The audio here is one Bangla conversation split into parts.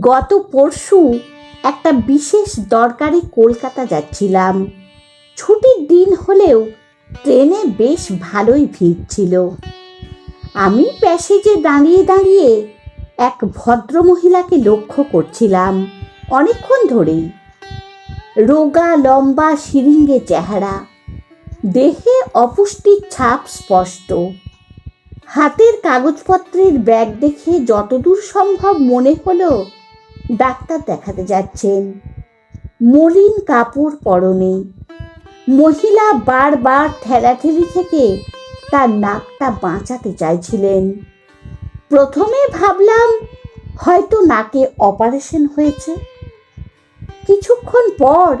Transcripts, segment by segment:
গত পরশু একটা বিশেষ দরকারে কলকাতা যাচ্ছিলাম। ছুটির দিন হলেও ট্রেনে বেশ ভালোই ভিড় ছিল। আমি প্যাসেজে দাঁড়িয়ে দাঁড়িয়ে এক ভদ্রমহিলাকে লক্ষ্য করছিলাম অনেকক্ষণ ধরেই। রোগা, লম্বা সিরিঙ্গে চেহারা। দেহে অপুষ্টির ছাপ স্পষ্ট। হাতের কাগজপত্রের ব্যাগ দেখে যতদূর সম্ভব মনে হলো ডাক্তার দেখাতে যাচ্ছেন। মলিন কাপড় পরনে। মহিলা বারবার ঠেলাঠেলি থেকে তার নাকটা বাঁচাতে চাইছিলেন। প্রথমে ভাবলাম, হয়তো নাকে অপারেশন হয়েছে। কিছুক্ষণ পর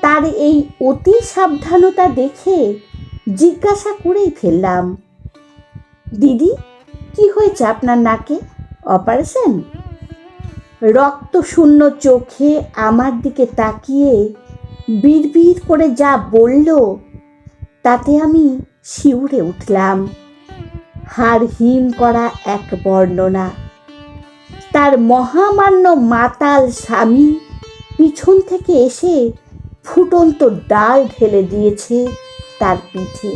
তার এই অতি সাবধানতা দেখে জিজ্ঞাসা করেই ফেললাম, দিদি, কি হয়েছে আপনার নাকে? অপারেশন? রক্ত শূন্য চোখে আমার দিকে তাকিয়ে বিড়বিড় করে যা বলল, তাতে আমি শিউরে উঠলাম। হাড় হিম করা এক বর্ণনা। তার মহামান্য মাতাল স্বামী পিছন থেকে এসে ফুটন্ত ডাল ঢেলে দিয়েছে তার পিঠে।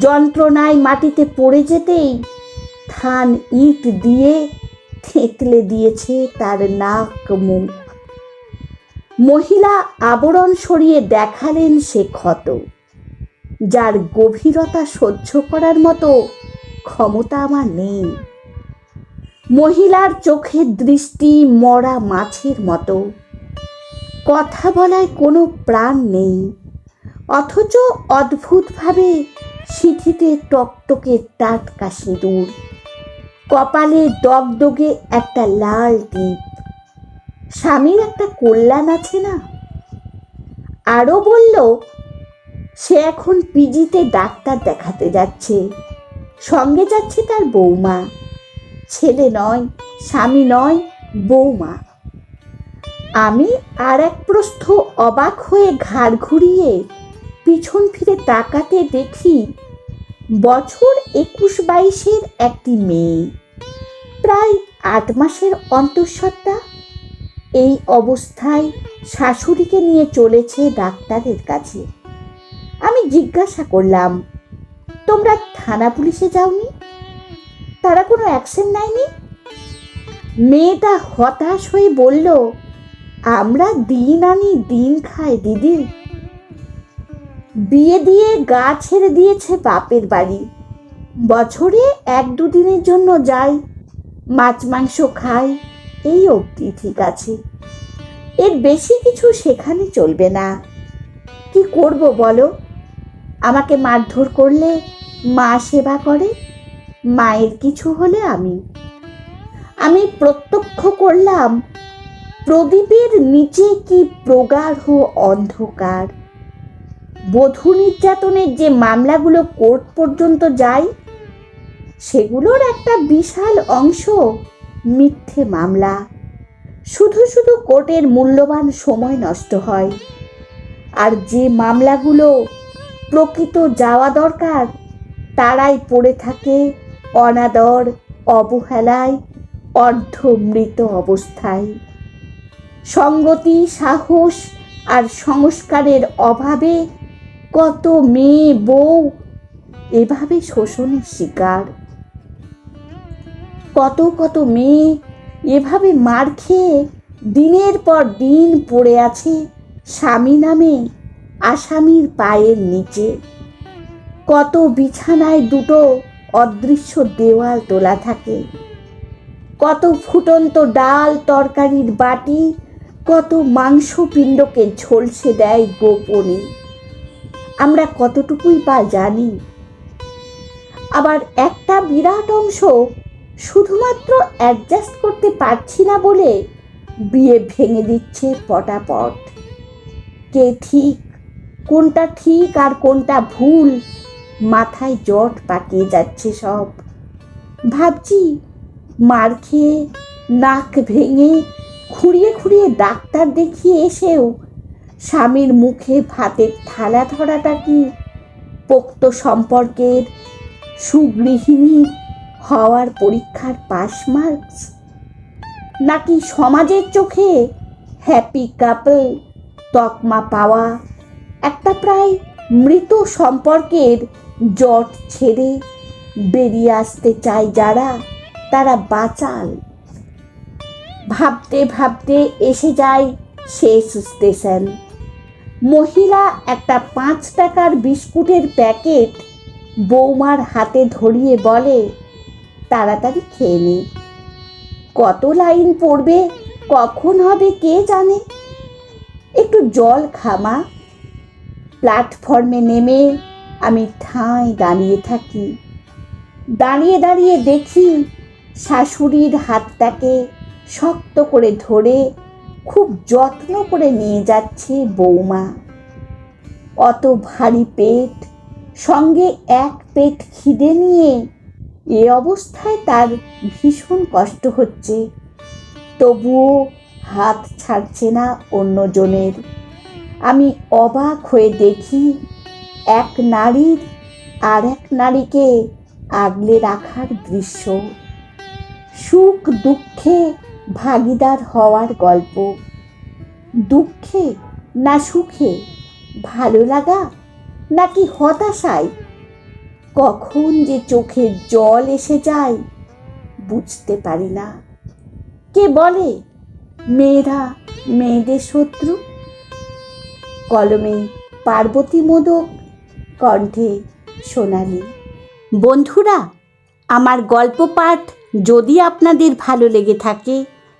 যন্ত্রণায় মাটিতে পড়ে যেতেই থান ইট দিয়ে থেতলে দিয়েছে তার নাক মুখ। মহিলা আবরণ সরিয়ে দেখালেন সে ক্ষত। যার গভীরতা সহ্য করার মতো ক্ষমতা আমার নেই। মহিলার চোখের দৃষ্টি মরা মাছের মতো। কথা বলায় কোনো প্রাণ নেই। অথচ অদ্ভুতভাবে সিঁথিতে টকটকে টাটকা সিঁদুর। কপালে দগদগে একটা লাল টিপ স্বামীর একটা কল্যাণ আছে না? আরও বলল, সে এখন পিজিতে ডাক্তার দেখাতে যাচ্ছে। সঙ্গে যাচ্ছে তার বৌমা। ছেলে নয়, স্বামী নয়, বৌমা। আমি আর এক প্রস্থ অবাক হয়ে ঘাড় ঘুরিয়ে পিছন ফিরে তাকাতে দেখি বছর একুশ বাইশের একটি মেয়ে। প্রায় আট মাসের অন্তঃসত্ত্বা এই অবস্থায় শাশুড়িকে নিয়ে চলেছে ডাক্তারের কাছে। আমি জিজ্ঞাসা করলাম, তোমরা থানা পুলিশে যাওনি? তারা কোনো অ্যাকশন নেয়নি? মেয়েটা হতাশ হয়ে বলল, আমরা দিন আনি দিন খাই দিদি। বিয়ে দিয়ে গা ছেড়ে দিয়েছে বাপের বাড়ি। বছরে এক দুদিনের জন্য যাই, মাছ, মাংস খাই, এই অবধি ঠিক আছে। এর বেশি কিছু সেখানে চলবে না। কি করব বলো? আমাকে মারধর করলে মা সেবা করে, মায়ের কিছু হলে আমি। আমি প্রত্যক্ষ করলাম, প্রদীপের নিচে কি প্রগাঢ় অন্ধকার। বধূ নির্যাতনের যে মামলাগুলো কোর্ট পর্যন্ত যায়, সেগুলোর একটা বিশাল অংশ মিথ্যে মামলা। শুধু শুধু কোর্টের মূল্যবান সময় নষ্ট হয়। আর যে মামলাগুলো প্রকৃত যাওয়া দরকার, তারাই পড়ে থাকে অনাদর, অবহেলায়, অর্ধমৃত অবস্থায়। সঙ্গতি, সাহস আর সংস্কারের অভাবে কত মেয়ে, বউ, এভাবে শোষণের শিকার। কত কত মেয়ে এভাবে মার খেয়ে দিনের পর দিন পড়ে আছে স্বামী নামে আসামির পায়ের নিচে। কত বিছানায় দুটো অদৃশ্য দেওয়াল তোলা থাকে। কত ফুটন্ত ডাল তরকারির বাটি, কত মাংসপিণ্ডকে ঝলসে দেয় গোপনে। আমরা কতটুকুই বা জানি। আবার একটা বিরাট অংশ শুধুমাত্র অ্যাডজাস্ট করতে পারছি না বলে বিয়ে ভেঙে দিচ্ছে পটাপট। কে ঠিক, কোনটা ঠিক আর কোনটা ভুল, মাথায় জট পাকিয়ে যাচ্ছে সব। ভাবছি মার খেয়ে নাক ভেঙে খুঁড়িয়ে খুঁড়িয়ে ডাক্তার দেখিয়ে এসেও স্বামীর মুখে ভাতের থালা ধরাটা কি? পোক্ত সম্পর্কের সুগৃহিণী হওয়ার পরীক্ষার পাস মার্কস? নাকি সমাজের চোখে হ্যাপি কাপল, তকমা পাওয়া, একটা প্রায় মৃত সম্পর্কের জট ছেড়ে বেরিয়ে আসতে চায় যারা, তারা বাঁচাল। ভাবতে ভাবতে এসে যায় শেষ স্টেশন। মহিলা একটা পাঁচ টাকার বিস্কুটের প্যাকেট বৌমার হাতে ধরিয়ে বলে, তাড়াতাড়ি খেয়ে নে। কত লাইন পড়বে, কখন হবে কে জানে? একটু জল খামা প্ল্যাটফর্মে নেমে আমি ঠাঁই দাঁড়িয়ে থাকি। দাঁড়িয়ে দাঁড়িয়ে দেখি শাশুড়ির হাতটাকে শক্ত করে ধরে খুব যত্ন করে নিয়ে যাচ্ছে বৌমা। অত ভারী পেট, সঙ্গে এক পেট খিদে নিয়ে এ অবস্থায় তার ভীষণ কষ্ট হচ্ছে। তবুও হাত ছাড়ছে না অন্যজনের। আমি অবাক হয়ে দেখি এক নারীর আর এক নারীকে আগলে রাখার দৃশ্য। সুখ দুঃখে ভাগিদার হওয়ার গল্প। দুঃখে না সুখে ভালো লাগা নাকি হতাশায়? কখন যে চোখে জল এসে যায় বুঝতে পারি না। কে বলে মেয়েরা মেয়েদের শত্রু? কলমে পার্বতী মোদক কণ্ঠে সোনালি বন্ধুরা, আমার গল্প পাঠ যদি আপনাদের ভালো লেগে থাকে